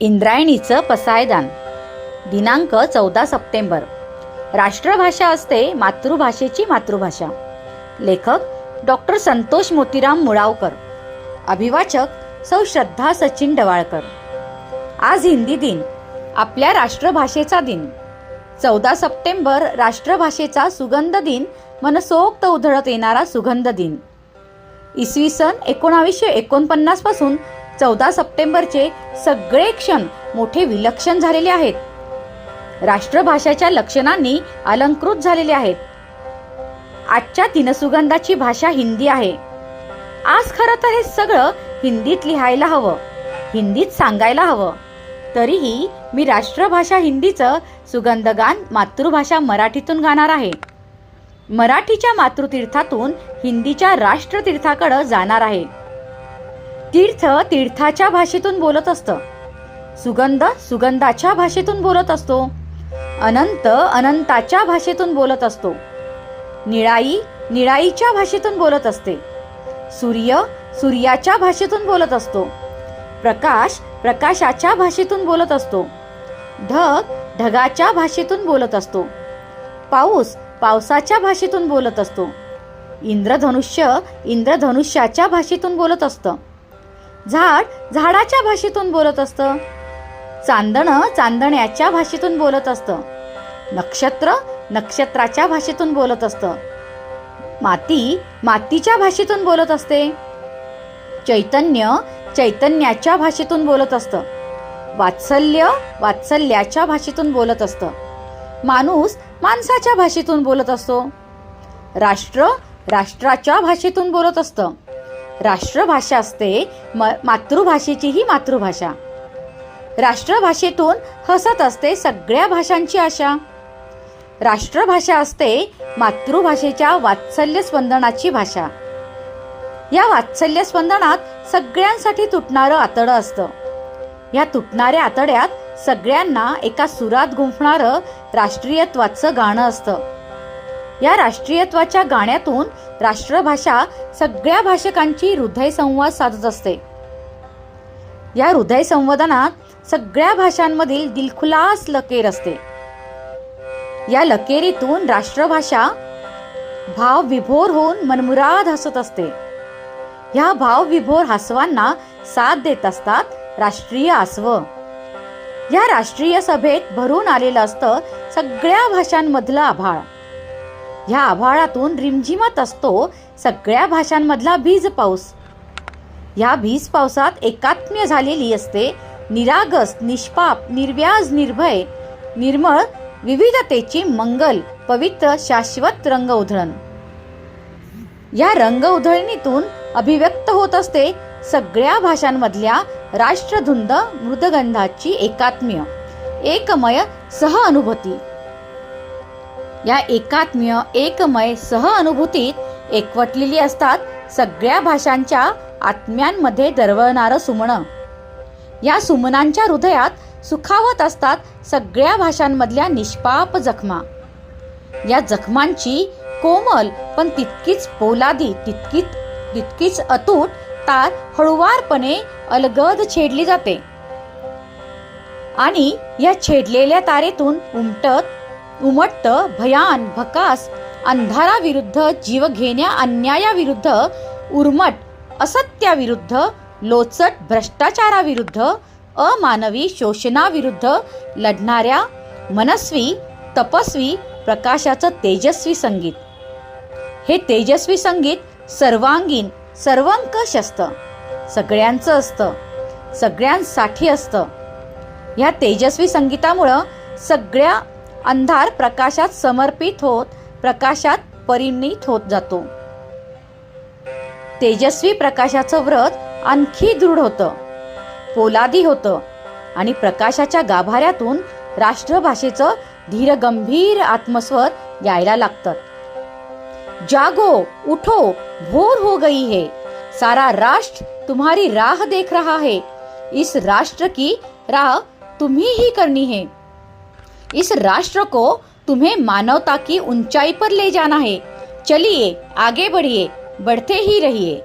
इंद्रायणीचं पसायदान. दिनांक चौदा सप्टेंबर. राष्ट्रभाषा असते मातृभाषेची मातृभाषा. लेखक डॉक्टर संतोष मोतीराम मुळावकर. अभिवाचक सौ श्रद्धा सचिन डवाळकर. आज हिंदी दिन आपल्या राष्ट्रभाषेचा दिन. चौदा सप्टेंबर राष्ट्रभाषेचा सुगंध दिन मनसोक्त उधळत येणारा सुगंध दिन. इसवी सन एकोणावीसशे एकोणपन्नासपासून चौदा सप्टेंबरचे सगळे क्षण मोठे विलक्षण झालेले आहेत. राष्ट्रभाषेच्या लक्षणांनी अलंकृत झालेले आहेत. आजच्या दिनसुगंधाची भाषा हिंदी आहे. आज खरं तर हे सगळं हिंदीत लिहायला हवं हिंदीत सांगायला हवं. तरीही मी राष्ट्रभाषा हिंदीचं सुगंधगान मातृभाषा मराठीतून गाणार आहे. मराठीच्या मातृतीर्थातून हिंदीच्या राष्ट्रतीर्थाकडं जाणार आहे. तीर्थ तीर्थाच्या भाषेतून बोलत असतं. सुगंध सुगंधाच्या भाषेतून बोलत असतो. अनंत अनंताच्या भाषेतून बोलत असतो. निळाई निळाईच्या भाषेतून बोलत असते. सूर्य सूर्याच्या भाषेतून बोलत असतो. प्रकाश प्रकाशाच्या भाषेतून बोलत असतो. ढग ढगाच्या भाषेतून बोलत असतो. पाऊस पावसाच्या भाषेतून बोलत असतो. इंद्रधनुष्य इंद्रधनुष्याच्या भाषेतून बोलत असतं. झाड झाडाच्या भाषेतून बोलत असतं. चांदणं चांदण्याच्या भाषेतून बोलत असतं. नक्षत्र नक्षत्राच्या भाषेतून बोलत असतं. माती मातीच्या भाषेतून बोलत असते. चैतन्य चैतन्याच्या भाषेतून बोलत असतं. वात्सल्य वात्सल्याच्या भाषेतून बोलत असतं. माणूस माणसाच्या भाषेतून बोलत असतो. राष्ट्र राष्ट्राच्या भाषेतून बोलत असतं. राष्ट्रभाषा असते म मातृभाषेचीही मातृभाषा. राष्ट्रभाषेतून हसत असते सगळ्या भाषांची आशा. राष्ट्रभाषा असते मातृभाषेच्या वात्सल्य स्पंदनाची भाषा. या वात्सल्य स्पंदनात सगळ्यांसाठी तुटणारं आतडं असतं. या तुटणाऱ्या आतड्यात सगळ्यांना एका सुरात गुंफणारं राष्ट्रीयत्वाचं गाणं असतं. या राष्ट्रीयत्वाच्या गाण्यातून राष्ट्रभाषा सगळ्या भाषकांची हृदय संवाद साधत असते. या हृदय संवादनात सगळ्या भाषांमधील दिलखुलास लकेर असते. या लकेरीतून राष्ट्रभाषा भाव विभोर होऊन मनमुराद हसत असते. ह्या भाव विभोर हसवांना साथ देत असतात राष्ट्रीय आसव. या राष्ट्रीय सभेत भरून आलेलं असतं सगळ्या भाषांमधलं आभाळ. ह्या आभाळातून रिमझिमत असतो सगळ्या भाषांमधला बीज पाऊस. ह्या बीज पावसात एकात्म्य झालेली असते निरागस निष्पाप निर्व्याज निर्भय निर्मळ विविधतेची मंगल पवित्र शाश्वत रंग उधळण. या रंग उधळणीतून अभिव्यक्त होत असते सगळ्या भाषांमधल्या राष्ट्रधुंद मृदगंधाची एकात्म्य एकमय सह अनुभूती या एकात्म्य एकमय सह अनुभूतीत एकवटलेली असतात सगळ्या भाषांच्या आत्म्यांमध्ये दरवळणारं सुमणं या सुमनांच्या हृदयात सुखावत असतात सगळ्या भाषांमधल्या निष्पाप जखमा. या जखमांची कोमल पण तितकीच पोलादी तितकीच तितकीच अतूट तार हळुवारपणे अलगद छेडली जाते. आणि या छेडलेल्या तारेतून उमटत उमटत भयान भकास अंधाराविरुद्ध जीव घेण्या अन्यायाविरुद्ध उर्मट असत्याविरुद्ध लोचट भ्रष्टाचाराविरुद्ध अमानवी शोषणाविरुद्ध लढणाऱ्या मनस्वी तपस्वी प्रकाशाचं तेजस्वी संगीत. हे तेजस्वी संगीत सर्वांगीण सर्वंकष असतं सगळ्यांचं असतं. सगळ्यांसाठी असतं. ह्या तेजस्वी संगीतामुळं सगळ्या अंधार प्रकाशात समर्पित होत प्रकाशात परिणित होत जातो. तेजस्वी प्रकाशाचं व्रत आणखी दृढ होतं. पोलादी होतं आणि प्रकाशाच्या गाभाऱ्यातून राष्ट्रभाषेचं धीरगंभीर आत्मस्वर यायला लागतात जागो, उठो, भोर हो गई है। सारा राष्ट्र तुम्हारी राह देख रहा है। इस राष्ट्र की राह तुम्ही ही करनी है। इस राष्ट्र को तुम्हें मानवता की ऊंचाई पर ले जाना है। चलिए, आगे बढ़िए, बढ़ते ही रहिए।